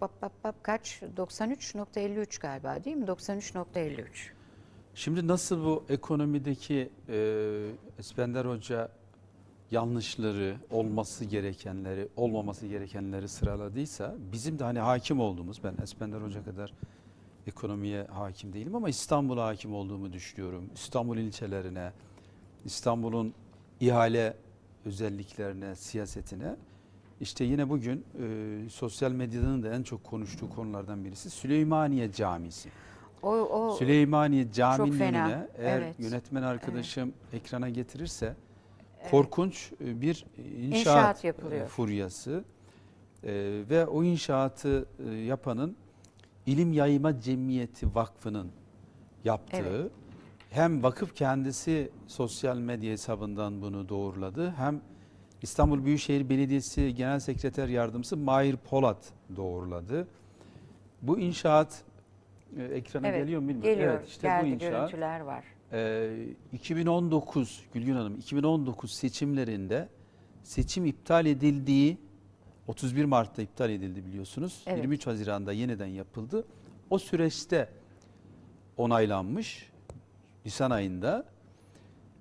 bap, bap, bap, kaç 93.53 galiba değil mi? 93.53. Şimdi nasıl bu ekonomideki e, Espender Hoca yanlışları, olması gerekenleri, olmaması gerekenleri sıraladıysa bizim de hani hakim olduğumuz, ben Espender Hoca kadar ekonomiye hakim değilim ama İstanbul'a hakim olduğumu düşünüyorum. İstanbul ilçelerine, İstanbul'un ihale özelliklerine, siyasetine. İşte yine bugün e, sosyal medyanın da en çok konuştuğu konulardan birisi Süleymaniye Camisi. O, o Süleymaniye Camii'nin eğer Evet. yönetmen arkadaşım ekrana getirirse Evet. korkunç e, bir inşaat, İnşaat yapılıyor. e, furyası E, ve o inşaatı e, yapanın İlim Yayma Cemiyeti Vakfı'nın yaptığı Evet. hem vakıf kendisi sosyal medya hesabından bunu doğruladı hem İstanbul Büyükşehir Belediyesi Genel Sekreter Yardımcısı Mahir Polat doğruladı. Bu inşaat e, ekrana evet, geliyor mu bilmiyorum. Geliyor. Evet işte Geldi bu inşaat görüntüler var. ee, 2019 Gülgün Hanım 2019 seçimlerinde seçim iptal edildiği 31 Mart'ta iptal edildi biliyorsunuz. Evet. 23 Haziran'da yeniden yapıldı. O süreçte onaylanmış Nisan ayında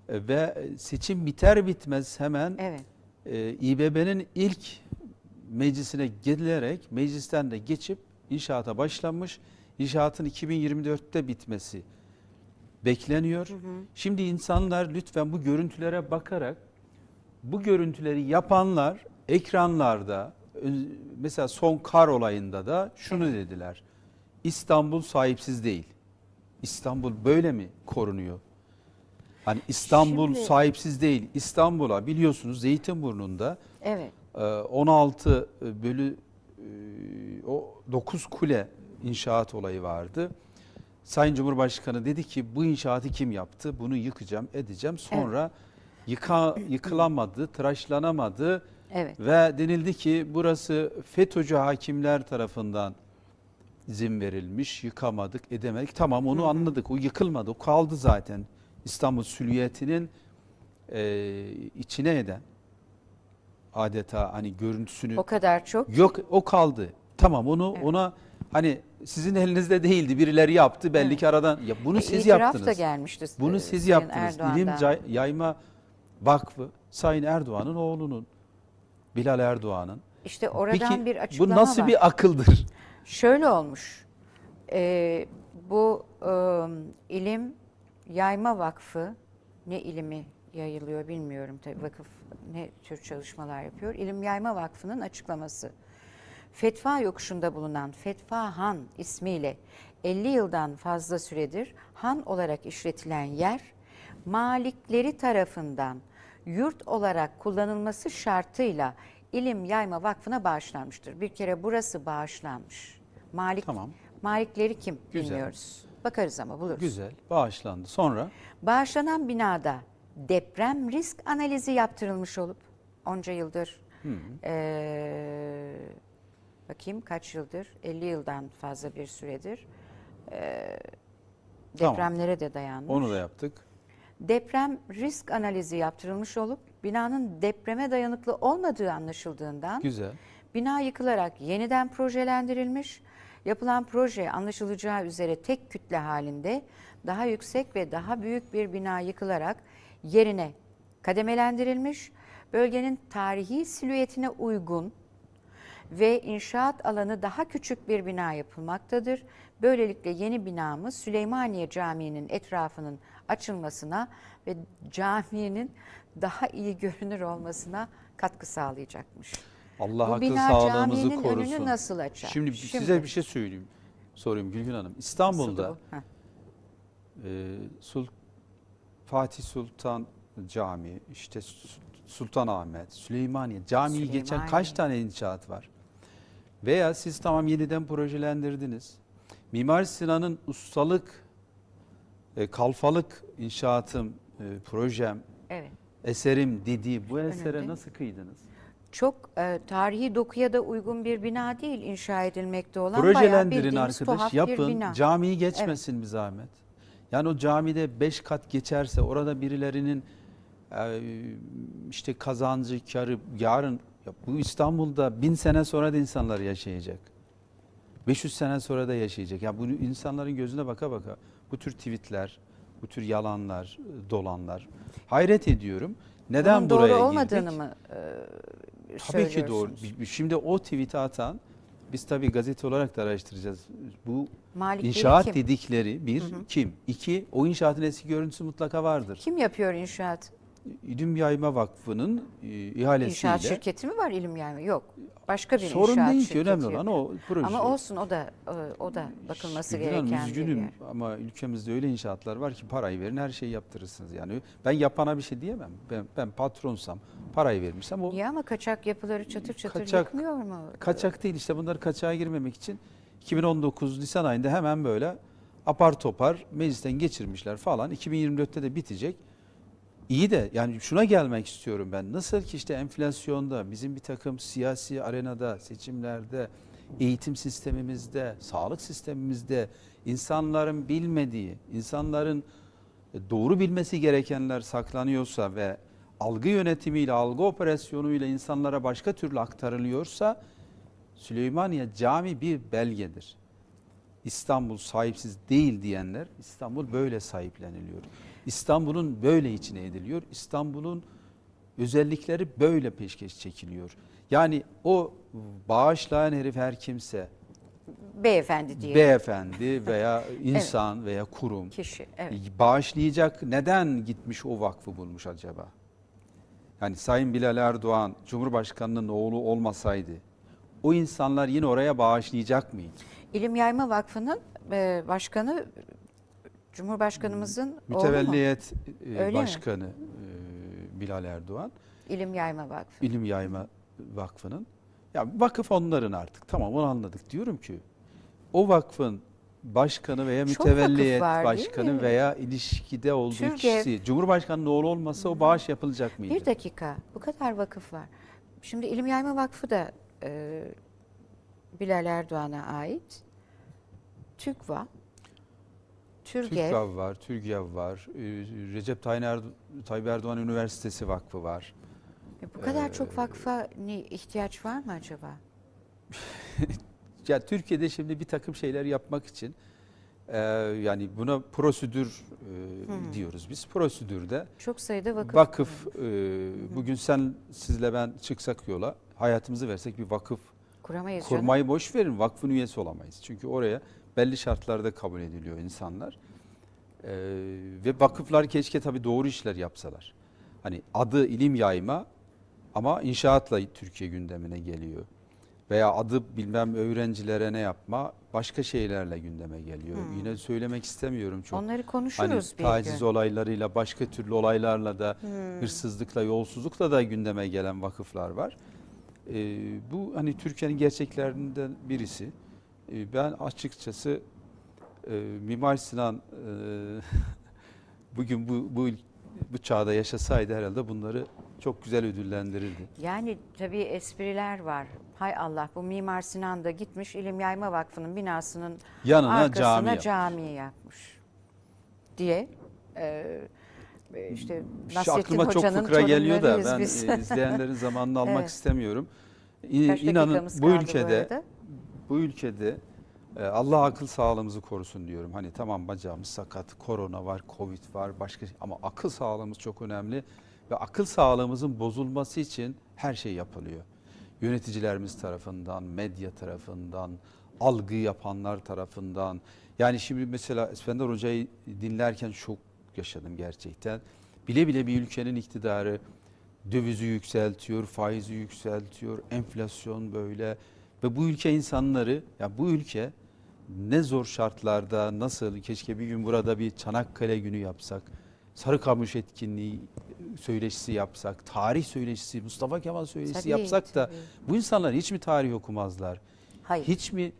Ee, ve seçim biter bitmez hemen Evet. E, İBB'nin ilk meclisine gelerek meclisten de geçip inşaata başlanmış. İnşaatın 2024'te bitmesi bekleniyor. Şimdi insanlar lütfen bu görüntülere bakarak bu görüntüleri yapanlar ekranlarda mesela son kar olayında da şunu dediler. İstanbul sahipsiz değil. İstanbul böyle mi korunuyor? Hani İstanbul Şimdi- sahipsiz değil. İstanbul'a biliyorsunuz Zeytinburnu'nda Evet. e, 16 bölü e, o 9 kule inşaat olayı vardı. Sayın Cumhurbaşkanı dedi ki bu inşaatı kim yaptı? Bunu yıkacağım, edeceğim. Sonra yıka, yıkılamadı, tıraşlanamadı Evet. ve denildi ki burası FETÖ'cü hakimler tarafından izin verilmiş, yıkamadık, edemedik. Tamam onu anladık. O yıkılmadı, o kaldı zaten. İstanbul Süliyeti'nin e, içine eden adeta hani görüntüsünü O kadar çok. yok o kaldı. Tamam onu Evet. ona hani sizin elinizde değildi. Birileri yaptı belli Evet. ki aradan. Ya bunu E, siz yaptınız. da gelmişti. Bunu e, siz Sayın yaptınız. İlim Yayma Vakfı Sayın Erdoğan'ın oğlunun Bilal Erdoğan'ın. İşte oradan Peki bir bu açıklama nasıl var. bir akıldır? Şöyle olmuş. Ee, bu e, ilim yayma vakfı ne ilimi yayılıyor bilmiyorum tabii vakıf ne tür çalışmalar yapıyor. İlim Yayma Vakfı'nın açıklaması. Fetva yokuşunda bulunan Fetva Han ismiyle 50 yıldan fazla süredir han olarak işletilen yer malikleri tarafından yurt olarak kullanılması şartıyla İlim Yayma Vakfı'na bağışlanmıştır. Bir kere burası bağışlanmış. Malik Tamam. Malikleri kim Güzel. bilmiyoruz. Bakarız ama buluruz. Güzel. Bağışlandı. Sonra Bağışlanan binada deprem risk analizi yaptırılmış olup onca yıldır eee, bakayım kaç yıldır 50 yıldan fazla bir süredir Tamam. depremlere de dayanmış. onu da yaptık. Deprem risk analizi yaptırılmış olup binanın depreme dayanıklı olmadığı anlaşıldığından Güzel. Bina yıkılarak yeniden projelendirilmiş. Yapılan proje anlaşılacağı üzere tek kütle halinde daha yüksek ve daha büyük bir bina yıkılarak yerine kademelendirilmiş. Bölgenin tarihi silüetine uygun ve inşaat alanı daha küçük bir bina yapılmaktadır. Böylelikle yeni binamız Süleymaniye Camii'nin etrafının açılmasına ve caminin daha iyi görünür olmasına katkı sağlayacakmış. Allah Bu akıl bina sağlığımızı caminin korusun. önünü nasıl açar? Şimdi, size bir şey söyleyeyim. Sorayım Gülgün Hanım. İstanbul'da e, Sul- Fatih Sultan Camii, işte Su- Sultanahmet, Süleymaniye camiyi geçen Süleymaniye. kaç tane inşaat var? Veya siz tamam yeniden projelendirdiniz. Mimar Sinan'ın ustalık, e, kalfalık inşaatım, e, projem, Evet. eserim dediği bu esere nasıl kıydınız? Çok e, tarihi dokuya da uygun bir bina değil inşa edilmekte olan. Projelendirin arkadaş yapın camiyi geçmesin bir zahmet. Yani o camide beş kat geçerse orada birilerinin e, işte kazancı karı yarın ya bu İstanbul'da bin sene sonra da insanlar yaşayacak. 500 sene sonra da yaşayacak. Ya bunu insanların gözüne baka baka bu tür tweetler, bu tür yalanlar, dolanlar hayret ediyorum. Neden Bunun doğru buraya olmadığını girdik? mı e, Tabii ki doğru. Şimdi o tweet'i atan biz tabii gazete olarak da araştıracağız. Bu Malik inşaat kim? dedikleri bir kim? İki o inşaatın eski görüntüsü mutlaka vardır. Kim yapıyor inşaat? İlim Yayma Vakfı'nın e, ihalesiyle. İnşaat şirketi mi var ilim yani? Yok. Başka bir Sorun inşaat değil ki şirketi önemli olan o proje. Ama olsun o da o da bakılması Hanım, gereken bir üzgünüm yer. ama ülkemizde öyle inşaatlar var ki parayı verin her şeyi yaptırırsınız. Yani ben yapana bir şey diyemem. Ben, ben patronsam parayı vermişsem o Niye ama kaçak yapıları çatır çatır Kaçak- yıkmıyor mu? kaçak değil işte bunları kaçağa girmemek için 2019 Nisan ayında hemen böyle apar topar meclisten geçirmişler falan. 2024'te de bitecek. İyi de yani şuna gelmek istiyorum ben. Nasıl ki işte enflasyonda, bizim bir takım siyasi arenada, seçimlerde, eğitim sistemimizde, sağlık sistemimizde insanların bilmediği, insanların doğru bilmesi gerekenler saklanıyorsa ve algı yönetimiyle, algı operasyonuyla insanlara başka türlü aktarılıyorsa Süleymaniye cami bir belgedir. İstanbul sahipsiz değil diyenler İstanbul böyle sahipleniliyor. İstanbul'un böyle içine ediliyor. İstanbul'un özellikleri böyle peşkeş çekiliyor. Yani o bağışlayan herif her kimse, Beyefendi diye beyefendi veya insan veya kurum kişi. Evet. bağışlayacak neden gitmiş o vakfı bulmuş acaba? Yani Sayın Bilal Erdoğan Cumhurbaşkanı'nın oğlu olmasaydı o insanlar yine oraya bağışlayacak mıydı? İlim Yayma Vakfı'nın e, başkanı Cumhurbaşkanımızın? Mütevelliyet e? Başkanı e, Bilal Erdoğan, İlim Yayma Vakfı. İlim Yayma Vakfı'nın ya vakıf onların artık tamam onu anladık diyorum ki o vakfın başkanı veya Çok mütevelliyet var, başkanı veya ilişkide olduğu Türkiye- kişisi Cumhurbaşkanı'nın oğlu olmasa o bağış yapılacak mıydı? Bir dakika. Bu kadar vakıf var. Şimdi İlim Yayma Vakfı da e, Bilal Erdoğan'a ait. TÜGVA, Türgev, TÜGVAV var, TÜRGEV var, e, Recep Tayyip Erdo- Tayyip Erdoğan Üniversitesi Vakfı var. E, bu kadar Ee, çok vakfa ihtiyaç var mı acaba? Ya Türkiye'de şimdi bir takım şeyler yapmak için e, yani buna prosedür e, diyoruz biz. Prosedürde Çok sayıda vakıf. vakıf e, bugün sen sizle ben çıksak yola hayatımızı versek bir vakıf kuramayız canım. kurmayı boş verin vakfın üyesi olamayız. Çünkü oraya belli şartlarda kabul ediliyor insanlar. E, ve vakıflar keşke tabii doğru işler yapsalar. Hani adı ilim yayma ama inşaatla Türkiye gündemine geliyor. Veya adı bilmem öğrencilere ne yapma başka şeylerle gündeme geliyor. Hmm. Yine söylemek istemiyorum çok. Onları Hani konuşuruz bir taciz gün. olaylarıyla başka türlü olaylarla da Hmm. hırsızlıkla yolsuzlukla da gündeme gelen vakıflar var. Ee, bu hani Türkiye'nin gerçeklerinden birisi. Ee, ben açıkçası e, Mimar Sinan e, bugün bu bu bu çağda yaşasaydı herhalde bunları çok güzel ödüllendirirdi. Yani tabii espriler var. Hay Allah bu Mimar Sinan da gitmiş İlim Yayma Vakfı'nın binasının Yanına arkasına cami cami, yapmış. yapmış diye e, işte Nasrettin aklıma çok Hoca'nın fıkra geliyor da ben biz. izleyenlerin zamanını almak Evet. istemiyorum. İ- Kaç İnanın bu ülkede arada? Bu ülkede e, Allah akıl sağlığımızı korusun diyorum. Hani tamam bacağımız sakat, korona var, covid var, başka şey ama akıl sağlığımız çok önemli ve akıl sağlığımızın bozulması için her şey yapılıyor. Yöneticilerimiz tarafından, medya tarafından, algı yapanlar tarafından. Yani şimdi mesela İskender Hoca'yı dinlerken çok yaşadım gerçekten. Bile bile bir ülkenin iktidarı dövizi yükseltiyor, faizi yükseltiyor, enflasyon böyle ve bu ülke insanları ya bu ülke ne zor şartlarda nasıl keşke bir gün burada bir Çanakkale günü yapsak. Sarıkamış etkinliği söyleşisi yapsak, tarih söyleşisi, Mustafa Kemal söyleşisi Tabii, yapsak da tabii. bu insanlar hiç mi tarih okumazlar? Hayır. Hiç mi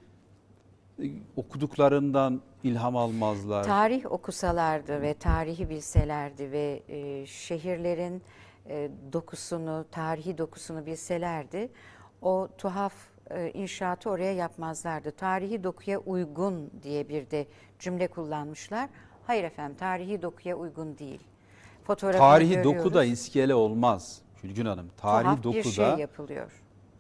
e, okuduklarından ilham almazlar? Tarih okusalardı ve tarihi bilselerdi ve e, şehirlerin e, dokusunu, tarihi dokusunu bilselerdi o tuhaf e, inşaatı oraya yapmazlardı. Tarihi dokuya uygun diye bir de cümle kullanmışlar. Hayır efendim tarihi dokuya uygun değil. Fotoğrafını Tarihi görüyoruz. dokuda iskele olmaz Gülgün Hanım. Tarihi Tuhaf bir dokuda şey yapılıyor.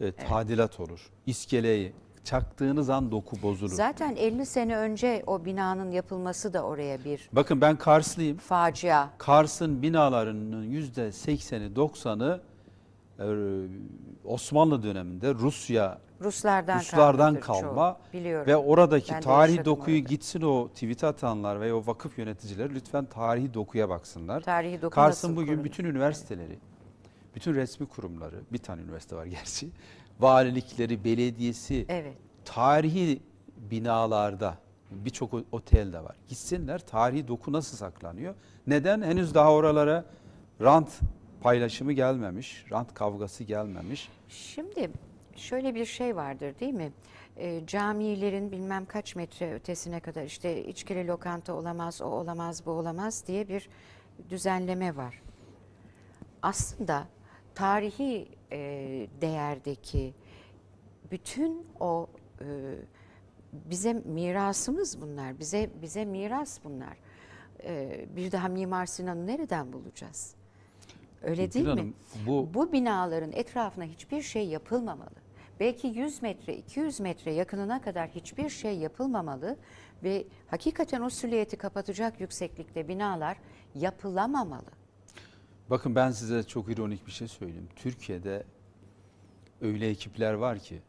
e, tadilat olur. İskeleyi çaktığınız an doku bozulur. Zaten 50 sene önce o binanın yapılması da oraya bir Bakın ben Karslıyım. facia. Kars'ın binalarının yüzde 80'i 90'ı e, Osmanlı döneminde Rusya Ruslardan, Ruslardan kalma çoğu. Biliyorum. ve oradaki Ben tarihi dokuyu orada. gitsin o tweet atanlar ve o vakıf yöneticileri lütfen tarihi dokuya baksınlar. Tarihi doku Kars'ın bugün korunur? bütün üniversiteleri, bütün resmi kurumları, bir tane üniversite var gerçi, valilikleri, belediyesi, Evet. tarihi binalarda birçok otel de var. Gitsinler tarihi doku nasıl saklanıyor? Neden? Henüz daha oralara rant paylaşımı gelmemiş, rant kavgası gelmemiş. Şimdi şöyle bir şey vardır değil mi? E, camilerin bilmem kaç metre ötesine kadar işte içkili lokanta olamaz, o olamaz, bu olamaz diye bir düzenleme var. Aslında tarihi e, değerdeki bütün o e, bize mirasımız bunlar. Bize bize miras bunlar. E, bir daha Mimar Sinan'ı nereden bulacağız? Öyle değil mi? Hanım, bu Bu binaların etrafına hiçbir şey yapılmamalı. Belki 100 metre, 200 metre yakınına kadar hiçbir şey yapılmamalı ve hakikaten o silüeti kapatacak yükseklikte binalar yapılamamalı. Bakın ben size çok ironik bir şey söyleyeyim. Türkiye'de öyle ekipler var ki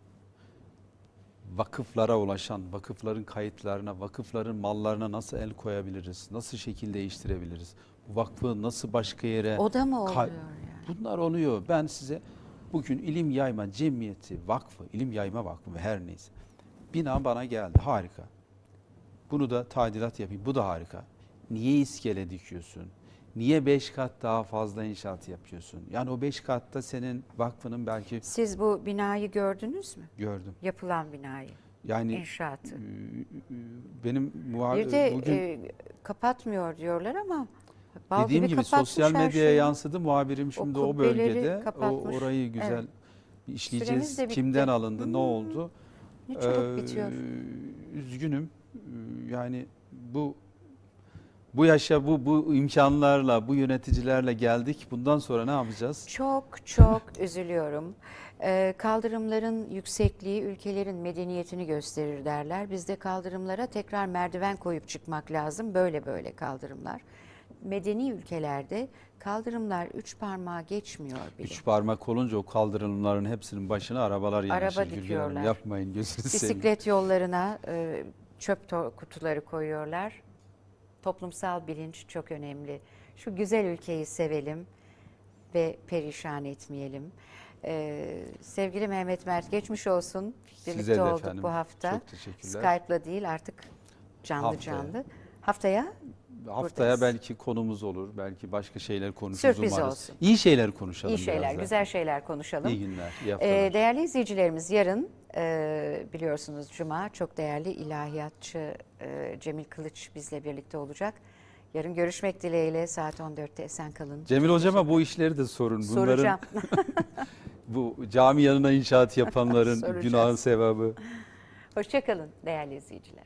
vakıflara ulaşan, vakıfların kayıtlarına, vakıfların mallarına nasıl el koyabiliriz, nasıl şekil değiştirebiliriz, vakfı nasıl başka yere... O da mı oluyor yani? Bunlar oluyor. Ben size bugün ilim yayma cemiyeti, vakfı, ilim yayma vakfı her neyse. Bina bana geldi. Harika. Bunu da tadilat yapayım. Bu da harika. Niye iskele dikiyorsun? Niye beş kat daha fazla inşaat yapıyorsun? Yani o beş katta senin vakfının belki Siz bu binayı gördünüz mü? gördüm. Yapılan binayı, Yani inşaatı. e, benim muha- Bir de bugün e, kapatmıyor diyorlar ama bal dediğim gibi sosyal medyaya yansıdı. Muhabirim şimdi o, kubbeleri bölgede o orayı güzel Evet. işleyeceğiz. Kimden alındı, Hmm. ne oldu? Ne Ee, bitiyor. Üzgünüm. Ee, Yani bu bu yaşa bu bu imkanlarla, bu yöneticilerle geldik. Bundan sonra ne yapacağız? Çok çok üzülüyorum. Ee, kaldırımların yüksekliği ülkelerin medeniyetini gösterir derler. Bizde kaldırımlara tekrar merdiven koyup çıkmak lazım. Böyle böyle kaldırımlar. Medeni ülkelerde kaldırımlar üç parmağı geçmiyor bile. Üç parmak olunca o kaldırımların hepsinin başına arabalar yanaşır. Araba dikiyorlar. Yapmayın gözünü seveyim. Bisiklet yollarına e, çöp kutuları koyuyorlar. Toplumsal bilinç çok önemli. Şu güzel ülkeyi sevelim ve perişan etmeyelim. Ee, sevgili Mehmet Mert geçmiş olsun. Birlikte Size de olduk efendim. bu hafta. Çok teşekkürler. Skype'la değil artık canlı Haftaya. canlı. Haftaya Haftaya buradayız. belki konumuz olur. Belki başka şeyler konuşuruz Sürpriz umarız. olsun. İyi şeyler konuşalım iyi şeyler, biraz da. güzel şeyler konuşalım. İyi günler, iyi haftalar. Ee, değerli izleyicilerimiz yarın e, biliyorsunuz Cuma çok değerli ilahiyatçı e, Cemil Kılıç bizle birlikte olacak. Yarın görüşmek dileğiyle saat 14'te esen kalın. Cemil hocama bu işleri de sorun. Bunların Soracağım. bu cami yanına inşaat yapanların günahın sevabı. Hoşçakalın değerli izleyiciler.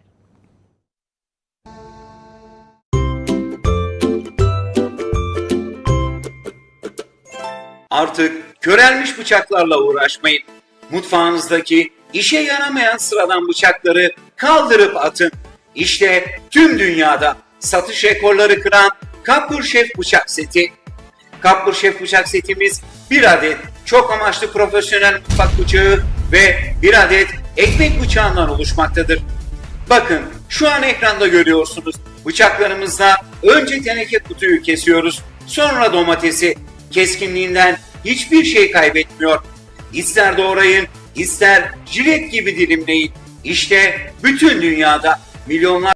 Artık körelmiş bıçaklarla uğraşmayın. Mutfağınızdaki işe yaramayan sıradan bıçakları kaldırıp atın. İşte tüm dünyada satış rekorları kıran Kapur Şef bıçak seti. Kapur Şef bıçak setimiz bir adet çok amaçlı profesyonel mutfak bıçağı ve bir adet ekmek bıçağından oluşmaktadır. Bakın şu an ekranda görüyorsunuz. Bıçaklarımızla önce teneke kutuyu kesiyoruz. Sonra domatesi. Keskinliğinden hiçbir şey kaybetmiyor. İster doğrayın, ister jilet gibi dilimleyin. İşte bütün dünyada milyonlar